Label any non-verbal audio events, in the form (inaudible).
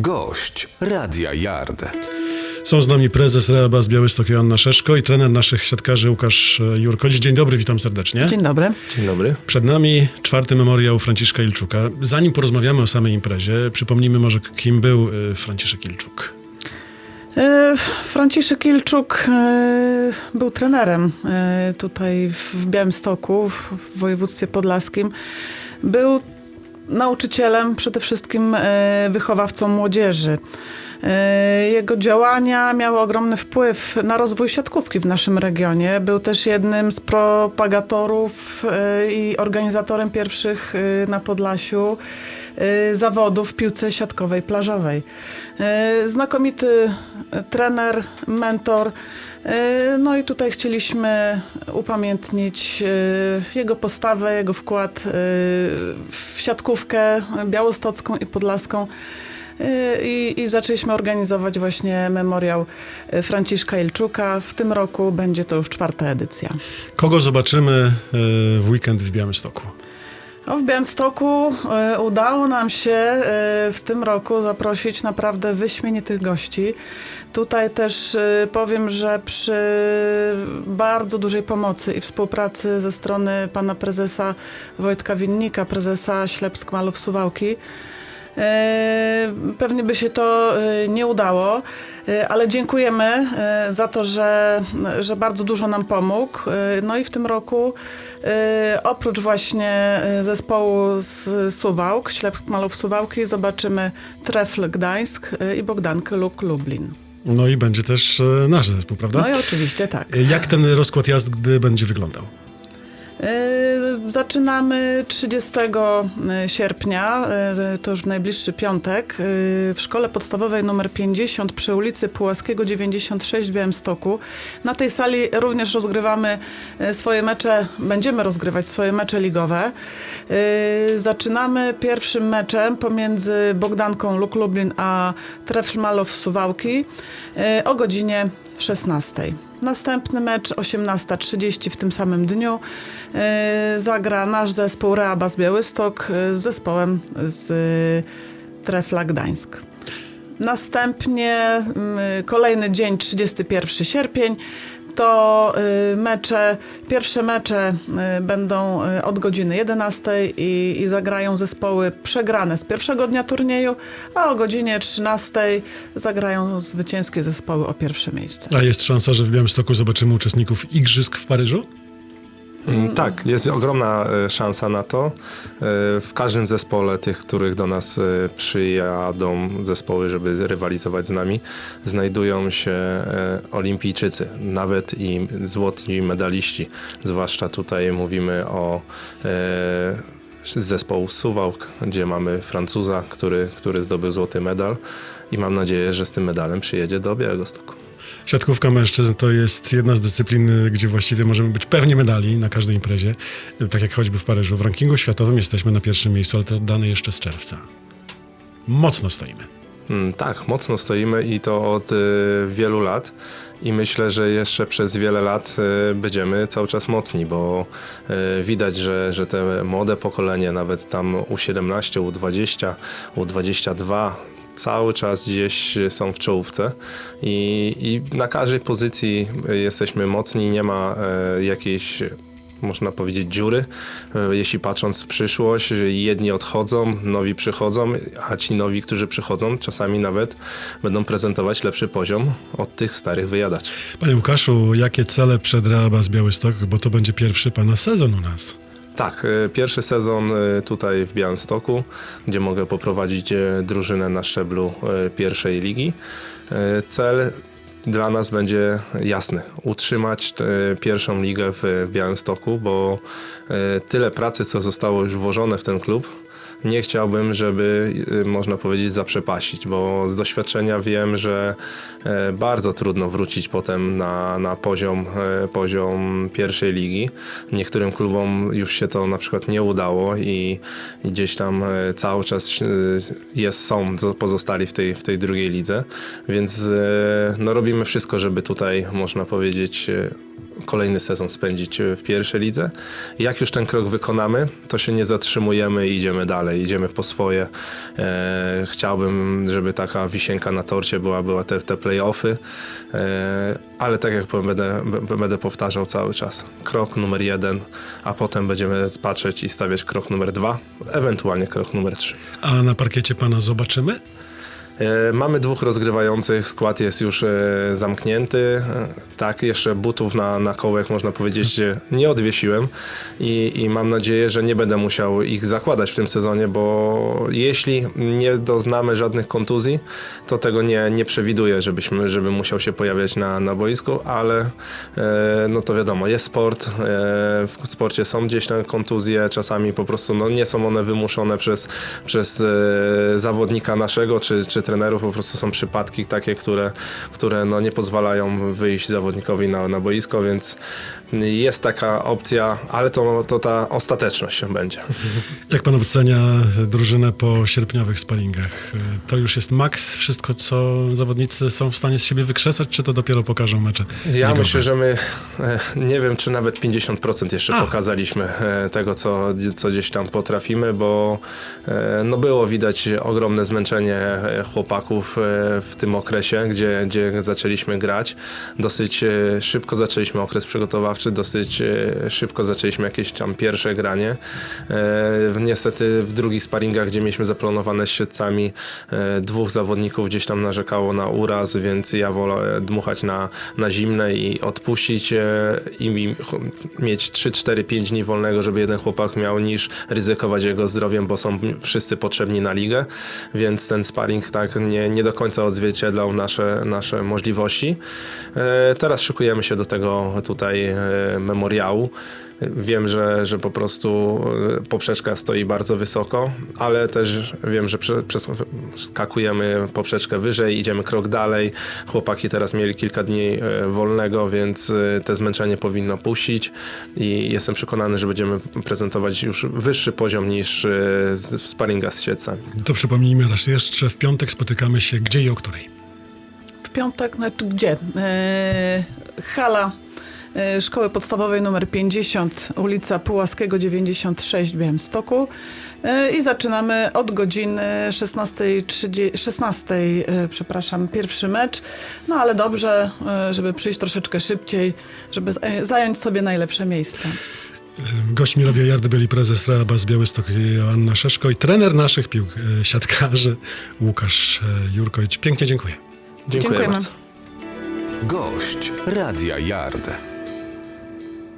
Gość Radia Yard. Są z nami prezes Reabas Białystok Joanna Szeszko i trener naszych siatkarzy Łukasz Jurkoć. Dzień dobry, witam serdecznie. Dzień dobry. Dzień dobry. Przed nami czwarty memoriał Franciszka Ilczuka. Zanim porozmawiamy o samej imprezie, przypomnijmy może, kim był e, Franciszek Ilczuk. E, Franciszek Ilczuk e, był trenerem tutaj w Białymstoku, w w województwie podlaskim. Był nauczycielem, przede wszystkim e, wychowawcą młodzieży. E, Jego działania miały ogromny wpływ na rozwój siatkówki w naszym regionie. Był też jednym z propagatorów e, i organizatorem pierwszych na Podlasiu zawodów w piłce siatkowej plażowej. E, Znakomity e, trener, mentor. No i tutaj chcieliśmy upamiętnić jego postawę, jego wkład w siatkówkę białostocką i podlaską. I, I zaczęliśmy organizować właśnie memoriał Franciszka Ilczuka. W tym roku będzie to już czwarta edycja. Kogo zobaczymy w weekend w Białymstoku? No, w Białymstoku e, udało nam się e, w tym roku zaprosić naprawdę wyśmienitych gości. Tutaj też e, powiem, że przy bardzo dużej pomocy i współpracy ze strony pana prezesa Wojtka Winnika, prezesa Ślepsk Malów Suwałki, Pewnie by się to e, nie udało, e, ale dziękujemy e, za to, że, że bardzo dużo nam pomógł. E, No i w tym roku e, oprócz właśnie e, zespołu z Suwałk, Ślepsk Malów Suwałki, zobaczymy Trefl Gdańsk e, i Bogdankę Luk Lublin. No i będzie też e, nasz zespół, prawda? No i oczywiście tak. E, Jak ten rozkład jazdy będzie wyglądał? Zaczynamy 30 sierpnia, e, to już najbliższy piątek, e, w szkole podstawowej nr 50 przy ulicy Pułaskiego 96 w Białymstoku. Na tej sali również rozgrywamy swoje mecze, będziemy rozgrywać swoje mecze ligowe. Zaczynamy pierwszym meczem pomiędzy Bogdanką Luk Lublin a Trefl Malow Suwałki o godzinie 16. Następny mecz 18.30 w tym samym dniu e, zagra nasz zespół Reabas Białystok e, z zespołem z Trefla Gdańsk. Następnie mm, kolejny dzień, 31 sierpień, to y, mecze, pierwsze mecze y, będą y, od godziny 11 i, i zagrają zespoły przegrane z pierwszego dnia turnieju, a o godzinie 13 zagrają zwycięskie zespoły o pierwsze miejsce. A jest szansa, że w Białymstoku zobaczymy uczestników Igrzysk w Paryżu? Mm, Tak, jest ogromna e, szansa na to. E, W każdym zespole tych, których do nas e, przyjadą zespoły, żeby rywalizować z nami, znajdują się olimpijczycy, nawet i złoci medaliści. Zwłaszcza tutaj mówimy o z zespołu Suwałk, gdzie mamy Francuza, który, który zdobył złoty medal i mam nadzieję, że z tym medalem przyjedzie do Białegostoku. Siatkówka mężczyzn to jest jedna z dyscyplin, gdzie właściwie możemy być pewni medali na każdej imprezie, tak jak choćby w Paryżu. W rankingu światowym jesteśmy na pierwszym miejscu, ale to dane jeszcze z czerwca. Mocno stoimy. Mm, Tak, mocno stoimy i to od y, wielu lat. I myślę, że jeszcze przez wiele lat y, będziemy cały czas mocni, bo y, widać, że, że te młode pokolenie, nawet tam U17, U20, U22, cały czas gdzieś są w czołówce i, i na każdej pozycji jesteśmy mocni, nie ma y, jakiejś można powiedzieć, dziury. E, Jeśli patrząc w przyszłość, jedni odchodzą, nowi przychodzą, a ci nowi, którzy przychodzą, czasami nawet będą prezentować lepszy poziom od tych starych wyjadaczy. Panie Łukaszu, jakie cele przed Reabas Białystok, bo to będzie pierwszy pana sezon u nas. Tak, e, pierwszy sezon e, tutaj w Białymstoku, gdzie mogę poprowadzić e, drużynę na szczeblu pierwszej ligi. Cel dla nas będzie jasny. Utrzymać e, pierwszą ligę w Białymstoku, bo e, tyle pracy, co zostało już włożone w ten klub, nie chciałbym, żeby, y, można powiedzieć, zaprzepaścić, bo z doświadczenia wiem, że e, bardzo trudno wrócić potem na, na poziom, e, poziom pierwszej ligi. Niektórym klubom już się to na przykład nie udało i, i gdzieś tam e, cały czas e, jest, są zo- pozostali w tej, w tej drugiej lidze, więc e, no, robimy wszystko, żeby tutaj, można powiedzieć, e, kolejny sezon spędzić w pierwszej lidze. Jak już ten krok wykonamy, to się nie zatrzymujemy i idziemy dalej, idziemy po swoje. E, chciałbym, żeby taka wisienka na torcie była, była te, te play-offy, e, ale tak jak powiem, będę, będę powtarzał cały czas. Krok numer jeden, a potem będziemy patrzeć i stawiać krok numer dwa, ewentualnie krok numer trzy. A na parkiecie pana zobaczymy? E, Mamy dwóch rozgrywających, skład jest już e, zamknięty. E, Tak, jeszcze butów na, na kołek można powiedzieć nie odwiesiłem i, i mam nadzieję, że nie będę musiał ich zakładać w tym sezonie, bo jeśli nie doznamy żadnych kontuzji, to tego nie, nie przewiduję, żebyśmy, żeby musiał się pojawiać na, na boisku, ale no to wiadomo, jest sport, w sporcie są gdzieś tam kontuzje, czasami po prostu no, nie są one wymuszone przez, przez zawodnika naszego czy, czy trenerów, po prostu są przypadki takie, które, które no, nie pozwalają wyjść zawodnikowi na, na boisko, więc jest taka opcja, ale to, to ta ostateczność będzie. (laughs) Jak pan ocenia drużynę po sierpniowych sparingach? To już jest maks, wszystko co zawodnicy są w stanie z siebie wykrzesać, czy to dopiero pokażą mecze? Ja ligowe? myślę, że my e, nie wiem, czy nawet 50% jeszcze A. pokazaliśmy e, tego, co, co gdzieś tam potrafimy, bo e, no było widać ogromne zmęczenie chłopaków w tym okresie, gdzie, gdzie zaczęliśmy grać. Dosyć szybko zaczęliśmy okres przygotowawczy, dosyć e, szybko zaczęliśmy jakieś tam pierwsze granie. E, Niestety w drugich sparingach, gdzie mieliśmy zaplanowane z siedcami, e, dwóch zawodników gdzieś tam narzekało na uraz, więc ja wolę dmuchać na, na zimne i odpuścić i mieć 3, 4, 5 dni wolnego, żeby jeden chłopak miał, niż ryzykować jego zdrowiem, bo są wszyscy potrzebni na ligę, więc ten sparring tak nie, nie do końca odzwierciedlał nasze, nasze możliwości. Teraz szykujemy się do tego tutaj memoriału. Wiem, że, że po prostu e, poprzeczka stoi bardzo wysoko, ale też wiem, że prze- przeskakujemy poprzeczkę wyżej, idziemy krok dalej. Chłopaki teraz mieli kilka dni e, wolnego, więc e, te zmęczenie powinno puścić i jestem przekonany, że będziemy prezentować już wyższy poziom niż e, z- w sparinga z siedcami. To przypomnijmy raz jeszcze, w piątek spotykamy się gdzie i o której? W piątek, znaczy gdzie? E, hala e, Szkoły Podstawowej nr 50, ulica Pułaskiego 96 w Białymstoku. E, I zaczynamy od godziny 16.30, 16, e, przepraszam, pierwszy mecz. No ale dobrze, e, żeby przyjść troszeczkę szybciej, żeby e, zająć sobie najlepsze miejsce. Gośćmi Radia Jardy byli prezes Reaba z Białystok Joanna Szeszko i trener naszych piłk, e, siatkarzy Łukasz e, Jurkowicz. Pięknie dziękuję. Dziękuję Dziękujemy. bardzo. Gość Radia Yard.